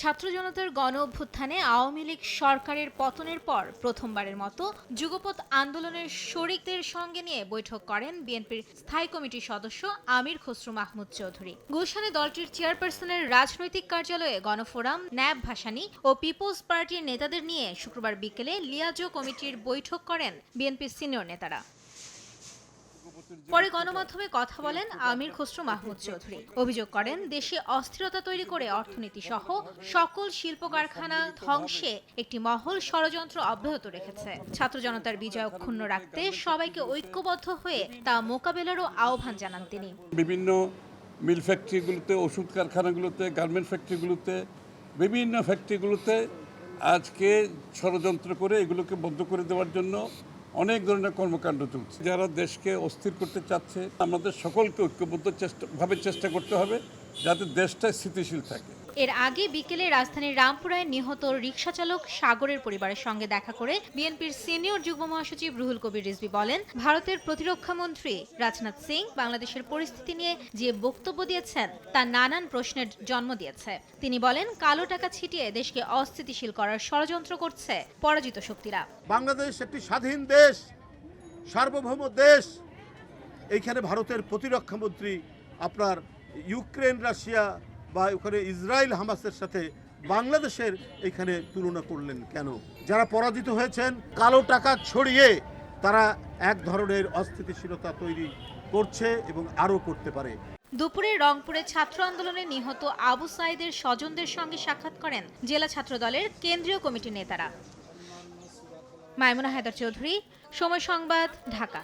ছাত্র জনতার গণ অভ্যুত্থানে আওয়ামী লীগ সরকারের পতনের পর প্রথমবারের মতো যুগপৎ আন্দোলনের শরিকদের সঙ্গে নিয়ে বৈঠক করেন বিএনপির স্থায়ী কমিটির সদস্য আমির খসরু মাহমুদ চৌধুরী। গুলশানে দলটির চেয়ারপারসনের রাজনৈতিক কার্যালয়ে গণফোরাম, ন্যাব ভাসানী ও পিপলস পার্টির নেতাদের নিয়ে শুক্রবার বিকেলে লিয়াজো কমিটির বৈঠক করেন বিএনপির সিনিয়র নেতারা। পরে গণমাধ্যমে কথা বলেন আমির খসরু মাহমুদ চৌধুরী। অভিযোগ করেন, দেশে অস্থিরতা তৈরি করে অর্থনীতি সহ সকল শিল্প কারখানা ধ্বংসে একটি মহল ষড়যন্ত্র অব্যাহত রেখেছে। ছাত্র জনতার বিজয় অক্ষুণ্ণ রাখতে সবাইকে ঐক্যবদ্ধ হয়ে তা মোকাবেলারও আহ্বান জানান তিনি। বিভিন্ন মিল ফ্যাক্টরিগুলোতে, ওষুধ কারখানাগুলোতে, গার্মেন্ট ফ্যাক্টরিগুলোতে, বিভিন্ন ফ্যাক্টরিগুলোতে আজকে ষড়যন্ত্র করে এগুলোকে বন্ধ করে দেওয়ার জন্য অনেক ধরনের কর্মকাণ্ড চলছে। যারা দেশকে অস্থির করতে চাচ্ছে, আমাদের সকলকে ঐক্যবদ্ধ চেষ্টা ভাবে চেষ্টা করতে হবে যাতে দেশটা স্থিতিশীল থাকে। এর আগে বিকেলে রাজধানীর রামপুরায় নিহত রিকশা চালক সাগরের পরিবারের সঙ্গে দেখা করে বিএনপির সিনিয়র যুগ্ম মহাসচিব রুহুল কবির রিজভী বলেন, ভারতের প্রতিরক্ষা মন্ত্রী রাজনাথ সিং বাংলাদেশের পরিস্থিতি নিয়ে যে বক্তব্য দিয়েছেন, তা নানান প্রশ্নের জন্ম দিয়েছে। তিনি বলেন, কালো টাকা ছিটিয়ে দেশকে অস্থিতিশীল করার ষড়যন্ত্র করছে পরাজিত শক্তিরা। বাংলাদেশ একটি স্বাধীন দেশ, সার্বভৌম দেশ। এইখানে ভারতের প্রতিরক্ষা মন্ত্রী আপনার ইউক্রেন, রাশিয়া বা ওখানে ইসরায়েল হামাসের সাথে বাংলাদেশের এখানে তুলনা করলেন কেন? যারা পরাজিত হয়েছেন, কালো টাকা ছড়িয়ে তারা এক ধরনের অস্থিতিশীলতা তৈরি করছে এবং আরও করতে পারে। দুপুরে রংপুরে ছাত্র আন্দোলনে নিহত আবু সাইদের স্বজনদের সঙ্গে সাক্ষাৎ করেন জেলা ছাত্র দলের কেন্দ্রীয় কমিটির নেতারা। মাইমুনা হায়দার চৌধুরী, সময় সংবাদ, ঢাকা।